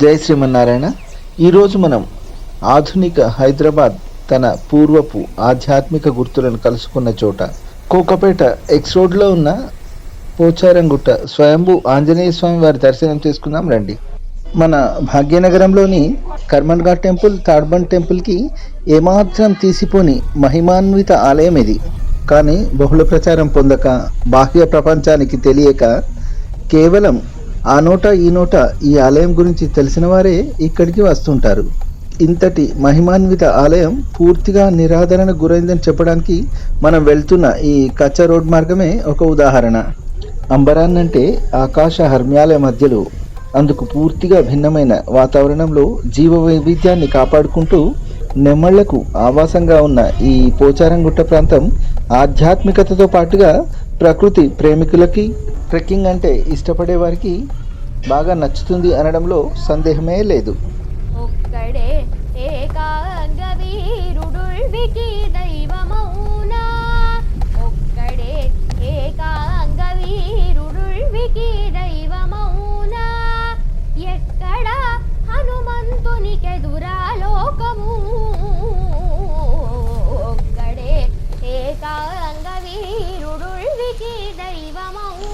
జై శ్రీమన్నారాయణ. ఈరోజు మనం ఆధునిక హైదరాబాద్ తన పూర్వపు ఆధ్యాత్మిక గుర్తులను కలుసుకున్న చోట కోకపేట ఎక్స్ రోడ్లో ఉన్న పోచారంగుట్ట స్వయంభూ ఆంజనేయ స్వామి వారి దర్శనం చేసుకుందాం రండి. మన భాగ్యనగరంలోని కర్మన్ఘాట్ టెంపుల్ తాడ్బండ్ టెంపుల్కి ఏమాత్రం తీసిపోని మహిమాన్విత ఆలయం ఇది. కానీ బహుళ ప్రచారం పొందక బాహ్య ప్రపంచానికి తెలియక కేవలం ఆ నోట ఈ నోట ఈ ఆలయం గురించి తెలిసిన వారే ఇక్కడికి వస్తుంటారు. ఇంతటి మహిమాన్విత ఆలయం పూర్తిగా నిరాదరణకు గురైందని చెప్పడానికి మనం వెళ్తున్న ఈ కచ్చ రోడ్ మార్గమే ఒక ఉదాహరణ. అంబరాన్ అంటే ఆకాశ హర్మ్యాలయ మధ్యలో అందుకు పూర్తిగా భిన్నమైన వాతావరణంలో జీవ వైవిధ్యాన్ని కాపాడుకుంటూ నెమళ్ళకు ఆవాసంగా ఉన్న ఈ పోచారంగుట్ట ప్రాంతం ఆధ్యాత్మికతతో పాటుగా ప్రకృతి ప్రేమికులకి ట్రెక్కింగ్ అంటే ఇష్టపడే వారికి బాగా నచ్చుతుంది అనడంలో సందేహమే లేదు. ఒక్కడే ఏకాంగ వీరుడుల్వికి దైవమౌనా? ఒక్కడే ఏకాంగ వీరుడుల్వికి దైవమౌనా? ఎక్కడ హనుమంతునికెదురా లోకము ఒక్కడే ఏకాంగ వీరుడు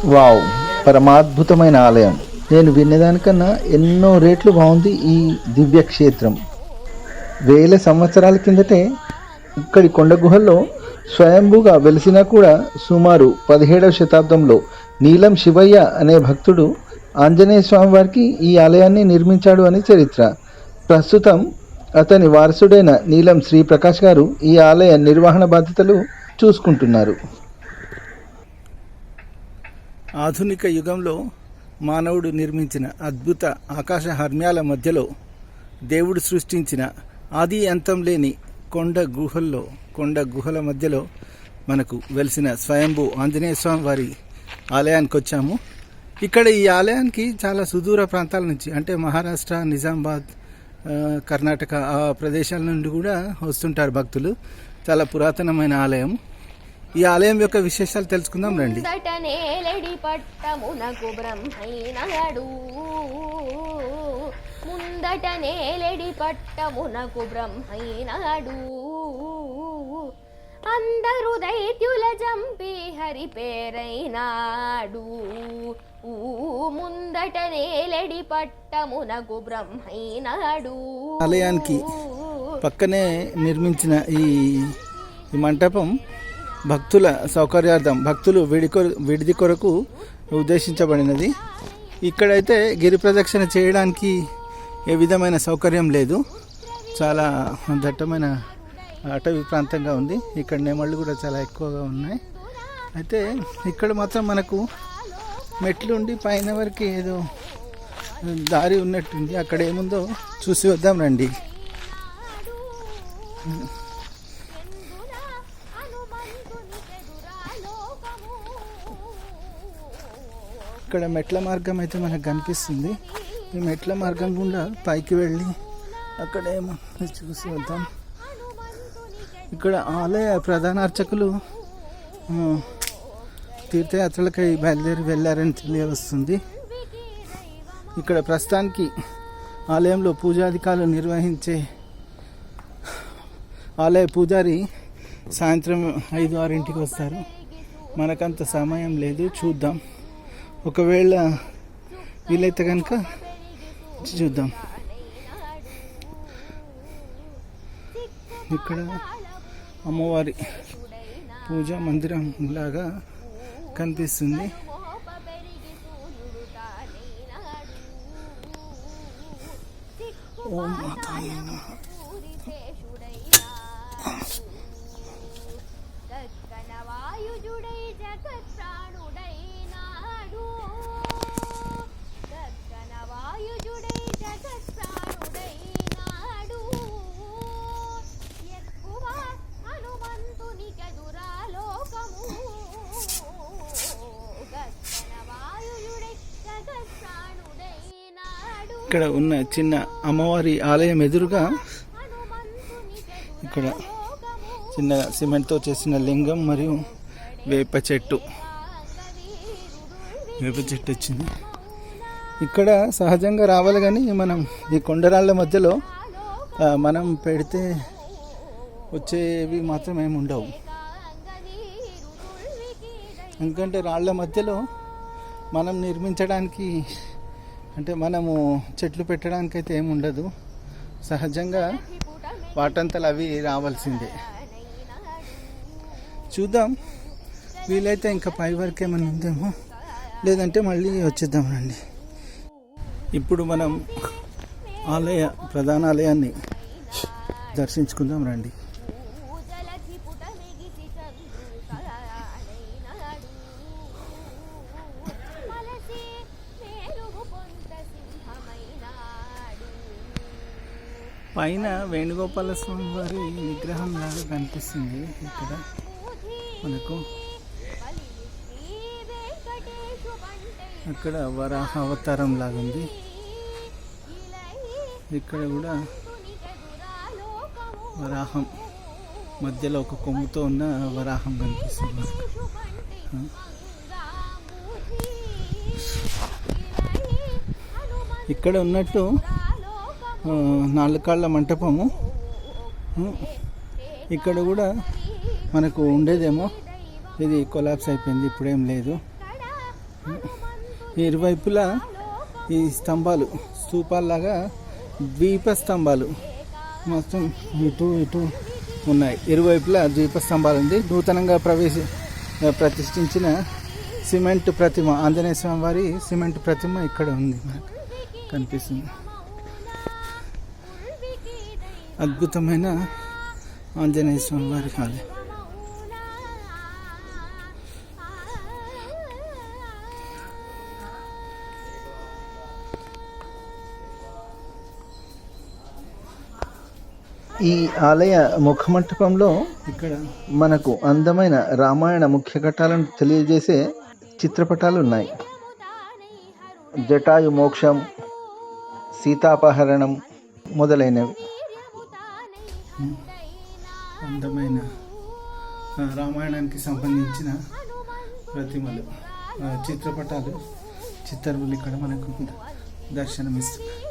వావ్ పరమాద్భుతమైన ఆలయం. నేను విన్నదానికన్నా ఎన్నో రేట్లు బాగుంది ఈ దివ్య క్షేత్రం వేల సంవత్సరాల కిందటే ఇక్కడి కొండ గుహల్లో స్వయంభూగా వెలిసినా కూడా సుమారు పదిహేడవ శతాబ్దంలో నీలం శివయ్య అనే భక్తుడు ఆంజనేయ స్వామి వారికి ఈ ఆలయాన్ని నిర్మించాడు అని చరిత్ర. ప్రస్తుతం అతని వారసుడైన నీలం శ్రీప్రకాష్ గారు ఈ ఆలయ నిర్వహణ బాధ్యతలు చూసుకుంటున్నారు. ఆధునిక యుగంలో మానవుడు నిర్మించిన అద్భుత ఆకాశ హర్మ్యాల మధ్యలో దేవుడు సృష్టించిన ఆది అంతం లేని కొండ గుహల్లో కొండ గుహల మధ్యలో మనకు వెలిసిన స్వయంభూ ఆంజనేయ స్వామి వారి ఆలయానికి వచ్చాము ఇక్కడ ఈ ఆలయానికి చాలా సుదూర ప్రాంతాల నుంచి అంటే మహారాష్ట్ర నిజామాబాద్ కర్ణాటక ఆ ప్రదేశాల నుండి కూడా వస్తుంటారు భక్తులు. చాలా పురాతనమైన ఆలయం. ఈ ఆలయం యొక్క విశేషాలు తెలుసుకుందాం రండి. ముందట నేలడి పట్టమునకు నేలడి పట్టమునకు బ్రహ్మైనడు అందరు దైత్యుల జంపి హరి పేరైనాడు. ఊ ముందట నేలడి పట్టమునకు బ్రహ్మైనడు ఆలయానికి పక్కనే నిర్మించిన ఈ మంటపం భక్తుల సౌకర్యార్థం భక్తులు విడి విడిది కొరకు ఉద్దేశించబడినది. ఇక్కడైతే గిరి ప్రదక్షిణ చేయడానికి ఏ విధమైన సౌకర్యం లేదు. చాలా దట్టమైన అటవీ ప్రాంతంగా ఉంది. ఇక్కడ నెమళ్ళు కూడా చాలా ఎక్కువగా ఉన్నాయి. అయితే ఇక్కడ మాత్రం మనకు మెట్లు ఉండి పైన వరకు ఏదో దారి ఉన్నట్టుంది. అక్కడ ఏముందో చూసి వద్దాం రండి. ఇక్కడ మెట్ల మార్గం అయితే మనకు కనిపిస్తుంది. ఈ మెట్ల మార్గం గుండా పైకి వెళ్ళి అక్కడ ఏమో చూసి వద్దాం. ఇక్కడ ఆలయ ప్రధాన అర్చకులు తీర్థయాత్రలకై బయలుదేరి వెళ్ళారని తెలియవస్తుంది. ఇక్కడ ప్రస్తుతానికి ఆలయంలో పూజాధికారులు నిర్వహించే ఆలయ పూజారి సాయంత్రం ఐదు ఆరింటికి వస్తారు. మనకంత సమయం లేదు. చూద్దాం. ఒకవేళ వీలైతే కనుక చూద్దాం. ఇక్కడ అమ్మవారి పూజా మందిరం లాగా కనిపిస్తుంది. ఓం మాత. ఇక్కడ ఉన్న చిన్న అమ్మవారి ఆలయం ఎదురుగా ఇక్కడ చిన్న సిమెంట్తో చేసిన లింగం మరియు వేప చెట్టు. వేప చెట్టు వచ్చింది. ఇక్కడ సహజంగా రావాలి కానీ మనం ఈ కొండరాళ్ళ మధ్యలో మనం పెడితే వచ్చేవి మాత్రం ఏమి ఉండవు. ఎందుకంటే రాళ్ళ మధ్యలో మనం నిర్మించడానికి అంటే మనము చెట్లు పెట్టడానికైతే ఏమి ఉండదు. సహజంగా వాటంతలు అవి రావాల్సిందే. చూద్దాం. వీలైతే ఇంకా పై వరకు ఏమైనా ఉందేమో. లేదంటే మళ్ళీ వచ్చేద్దాం రండి. ఇప్పుడు మనం ఆలయ ప్రధాన ఆలయాన్ని దర్శించుకుందాం రండి. పైన వేణుగోపాల స్వామి వారి విగ్రహం లాగా కనిపిస్తుంది ఇక్కడ. మనకు అక్కడ వరాహ అవతారం లాగా ఉంది. ఇక్కడ కూడా వరాహం. మధ్యలో ఒక కొమ్ముతో ఉన్న వరాహం కనిపిస్తుంది. ఇక్కడ ఉన్నట్టు ఆ, నాలుగు కాళ్ళ మంటపము ఇక్కడ కూడా మనకు ఉండేదేమో. ఇది కొలాప్స్ అయిపోయింది ఇప్పుడేం లేదు. ఇరువైపులా ఈ స్తంభాలు స్తూపాల్లాగా ద్వీప స్తంభాలు మొత్తం ఇటు ఇటు ఉన్నాయి. ఇరువైపులా ద్వీప స్తంభాలు ఉంది. నూతనంగా ప్రవేశ ప్రతిష్ఠించిన సిమెంట్ ప్రతిమ ఆంజనేయ స్వామి వారి సిమెంట్ ప్రతిమ ఇక్కడ ఉంది మనకు కనిపిస్తుంది. అద్భుతమైన ఆంజనేయ స్వామి వారి ఆలయం ఈ ఆలయ ముఖమంటపంలో ఇక్కడ మనకు అందమైన రామాయణ ముఖ్య ఘట్టాలను తెలియజేసే చిత్రపటాలు ఉన్నాయి. జటాయు మోక్షం సీతాపహరణం మొదలైనవి. అందమైన రామాయణానికి సంబంధించిన ప్రతిమలు చిత్రపటాలు చిత్తరువులు ఇక్కడ మనకు దర్శనమిస్తున్నాయి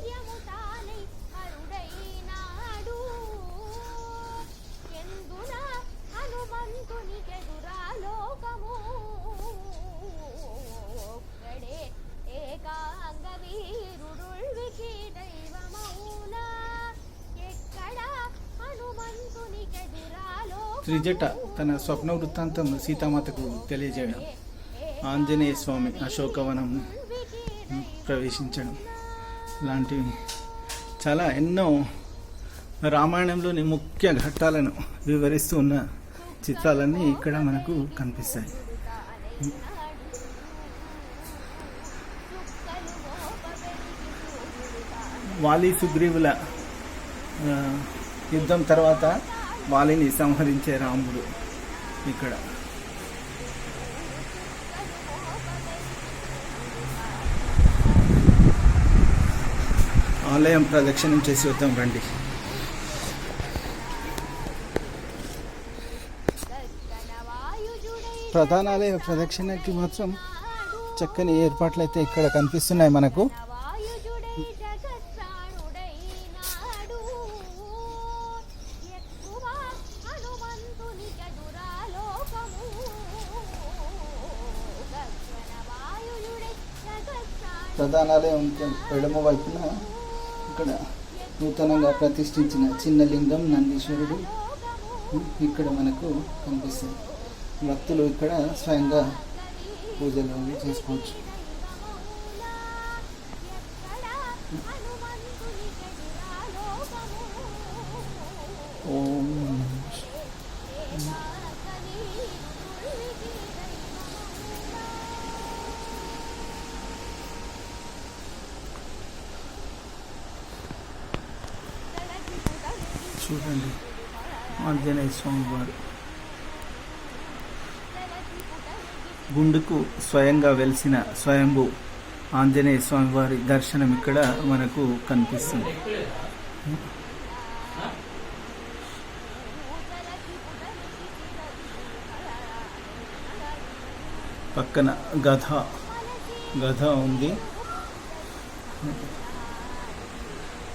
త్రిజట తన స్వప్న వృత్తాంతం సీతామాతకు తెలియజేయడం. ఆంజనేయ స్వామి అశోకవనం ప్రవేశించడం లాంటివి చాలా ఎన్నో రామాయణంలోని ముఖ్య ఘట్టాలను వివరిస్తూ ఉన్న చిత్రాలన్నీ ఇక్కడ మనకు కనిపిస్తాయి. వాలి సుగ్రీవుల యుద్ధం తర్వాత వాళ్ళని సంహరించే రాముడు ఇక్కడ. ఆలయం ప్రదక్షిణం చేసి వద్దాం రండి. ప్రధానాలయ ప్రదక్షిణకి మాత్రం చక్కని ఏర్పాట్లు అయితే ఇక్కడ కనిపిస్తున్నాయి మనకు. ప్రధానాలయం ఎడమ వైపున ఇక్కడ నూతనంగా ప్రతిష్ఠించిన చిన్న లింగం నందీశ్వరుడు ఇక్కడ మనకు కనిపిస్తుంది. భక్తులు ఇక్కడ స్వయంగా పూజలు చేసుకోవచ్చు. ఓం చూడండి. ఆంజనేయ స్వామి వారు. గుండుకు స్వయంగా వెలిసిన స్వయంభు ఆంజనేయ స్వామి వారి దర్శనం ఇక్కడ మనకు కనిపిస్తుంది. పక్కన గధ. గధ ఉంది.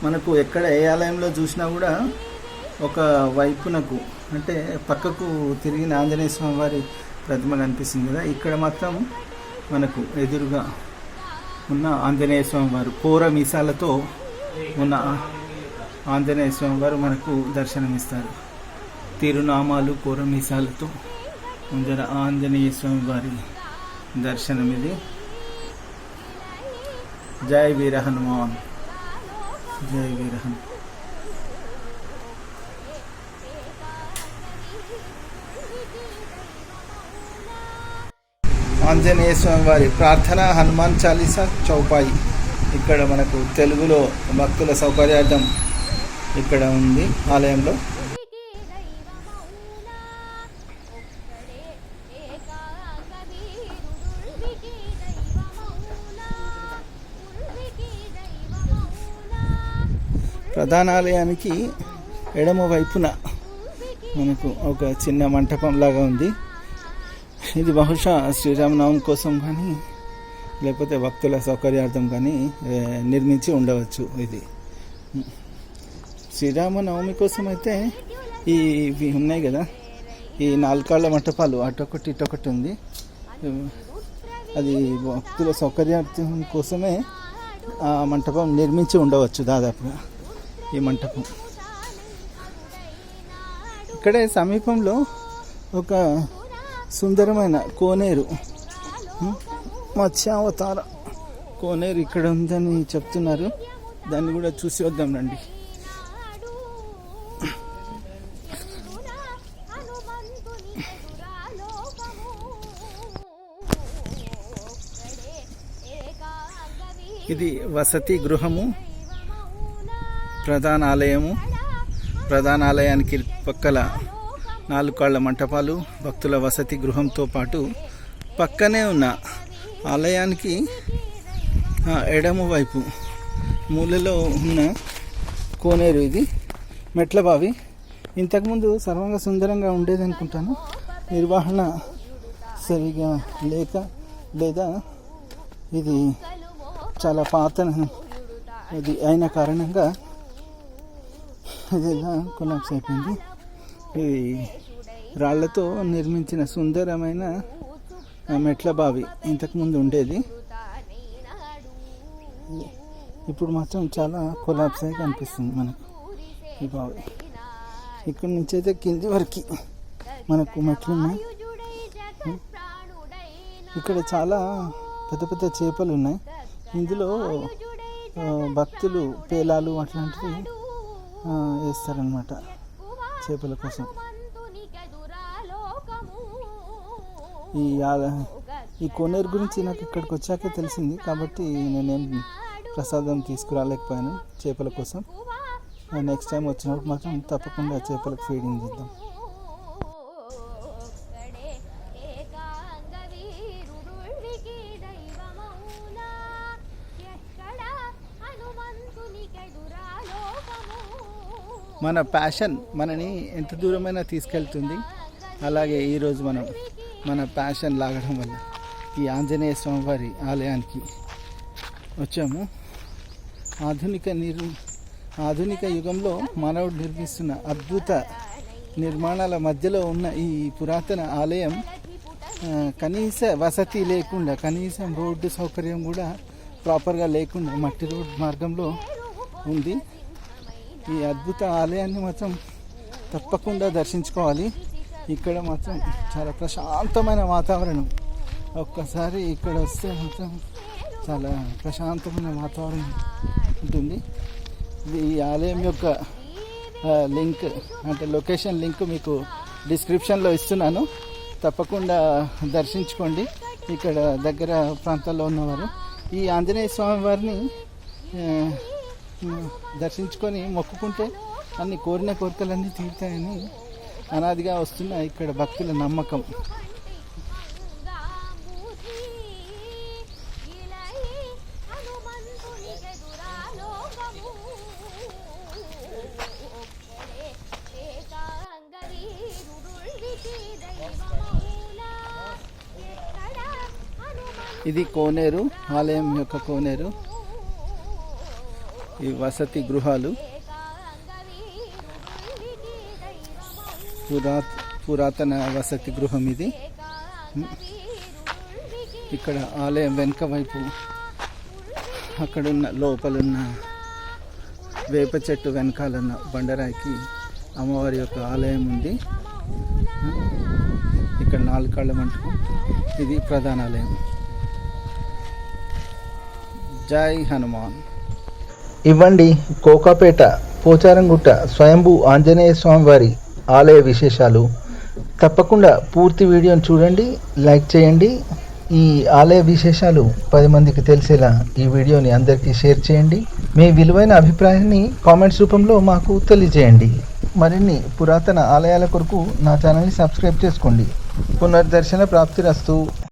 మనకు ఎక్కడ ఏ ఆలయంలో చూసినా కూడా ఒక వైపునకు అంటే పక్కకు తిరిగిన ఆంజనేయ స్వామి వారి ప్రతిమ కనిపిస్తుంది కదా. ఇక్కడ మాత్రం మనకు ఎదురుగా ఉన్న ఆంజనేయ స్వామి వారు కోర మీసాలతో ఉన్న ఆంజనేయ స్వామి వారు మనకు దర్శనమిస్తారు. తిరునామాలు కోర మీసాలతో ముందర ఆంజనేయ స్వామి వారి దర్శనం ఇది. జై వీర హనుమాన్. జై వీర హనుమాన్. ఆంజనేయ స్వామి వారి ప్రార్థన హనుమాన్ చాలీసా చౌపాయి. ఇక్కడ మనకు తెలుగులో భక్తుల సౌకర్యార్థం ఇక్కడ ఉంది ఆలయంలో. ప్రధాన ఆలయానికి ఎడమ వైపున మనకు ఒక చిన్న మంటపం లాగా ఉంది. ఇది బహుశా శ్రీరామనవమి కోసం కానీ లేకపోతే భక్తుల సౌకర్యార్థం కానీ నిర్మించి ఉండవచ్చు ఇది. శ్రీరామనవమి కోసం అయితే ఈ ఇవి ఉన్నాయి కదా. ఈ నాలుకాళ్ళ మంటపాలు అటొకటి ఇటొకటి ఉంది. అది భక్తుల సౌకర్యార్థం కోసమే ఆ మంటపం నిర్మించి ఉండవచ్చు దాదాపుగా ఈ మంటపం. ఇక్కడే సమీపంలో ఒక సుందరమైన కోనేరు. మత్స్యావతార కోనేరు ఇక్కడ ఉందని చెప్తున్నారు. దాన్ని కూడా చూసి వద్దాం రండి. ఇది వసతి గృహము ప్రధాన ఆలయము ప్రధాన ఆలయానికి పక్కల నాలుగు కాళ్ళ మంటపాలు భక్తుల వసతి గృహంతో పాటు పక్కనే ఉన్న ఆలయానికి ఎడమ వైపు మూలలో ఉన్న కోనేరు ఇది. మెట్ల బావి. ఇంతకుముందు సర్వంగా సుందరంగా ఉండేది అనుకుంటాను నిర్వహణ సరిగా లేక లేదా ఇది చాలా పాత ఇది అయిన కారణంగా ఇది ఎలా కొలాప్స్ అయిపోయింది? ఇది రాళ్ళతో నిర్మించిన సుందరమైన మెట్ల బావి ఇంతకుముందు ఉండేది. ఇప్పుడు మాత్రం చాలా కొలాబ్స్ అయి కనిపిస్తుంది మనకు ఈ బావి. ఇక్కడి నుంచి అయితే కింది వరకు మనకు మెట్లు ఉన్నాయి ఇక్కడ చాలా పెద్ద పెద్ద చేపలు ఉన్నాయి. ఇందులో భక్తులు పేలాలు అట్లాంటివి వేస్తారనమాట చేపల కోసం. ఈ ఈ కోనేరు గురించి నాకు ఇక్కడికి వచ్చాకే తెలిసింది. కాబట్టి నేనేం ప్రసాదం తీసుకురాలేకపోయాను చేపల కోసం. నెక్స్ట్ టైం వచ్చినప్పుడు మాత్రం తప్పకుండా చేపలకు ఫీడింగ్ చేద్దాం. మన ప్యాషన్ మనని ఎంత దూరమైనా తీసుకెళ్తుంది. అలాగే ఈరోజు మనం మన ప్యాషన్ లాగడం వల్ల ఈ ఆంజనేయ స్వామివారి ఆలయానికి వచ్చాము. ఆధునిక నిర్ ఆధునిక యుగంలో మానవుడు నిర్మిస్తున్న అద్భుత నిర్మాణాల మధ్యలో ఉన్న ఈ పురాతన ఆలయం కనీస వసతి లేకుండా కనీసం రోడ్డు సౌకర్యం కూడా ప్రాపర్గా లేకుండా మట్టి రోడ్ మార్గంలో ఉంది. ఈ అద్భుత ఆలయాన్ని మాత్రం తప్పకుండా దర్శించుకోవాలి. ఇక్కడ మాత్రం చాలా ప్రశాంతమైన వాతావరణం. ఒక్కసారి ఇక్కడ వస్తే మాత్రం చాలా ప్రశాంతమైన వాతావరణం ఉంటుంది. ఇది ఈ ఆలయం యొక్క లింక్ అంటే లొకేషన్ లింక్ మీకు డిస్క్రిప్షన్లో ఇస్తున్నాను. తప్పకుండా దర్శించుకోండి. ఇక్కడ దగ్గర ప్రాంతాల్లో ఉన్నవారు. ఈ ఆంజనేయ స్వామి వారిని దర్శించుకొని మొక్కుకుంటే అన్ని కోరిన కోరికలన్నీ తీరుతాయని అనాదిగా వస్తున్న ఇక్కడ భక్తుల నమ్మకం. ఇది కోనేరు ఆలయం యొక్క కోనేరు. ఈ వసతి గృహాలు. పురా పురాతన వసతి గృహం ఇది. ఇక్కడ ఆలయం వెనుక వైపు అక్కడున్న లోపలున్న వేప చెట్టు వెనకాలన్న బండరాయికి అమ్మవారి యొక్క ఆలయం ఉంది. ఇక్కడ నాలుగు కాళ్ళ మంటపం. ఇది ప్రధాన ఆలయం. జై హనుమాన్. ఇవ్వండి కోకాపేట పోచారంగుట్ట స్వయంభూ ఆంజనేయ స్వామి వారి ఆలయ విశేషాలు. తప్పకుండా పూర్తి వీడియోని చూడండి లైక్ చేయండి. ఈ ఆలయ విశేషాలు పది మందికి తెలిసేలా ఈ వీడియోని అందరికీ షేర్ చేయండి. మీ విలువైన అభిప్రాయాన్ని కామెంట్స్ రూపంలో మాకు తెలియజేయండి. మరిన్ని పురాతన ఆలయాల కొరకు నా ఛానల్ని సబ్స్క్రైబ్ చేసుకోండి. పునర్దర్శన ప్రాప్తి రస్తూ.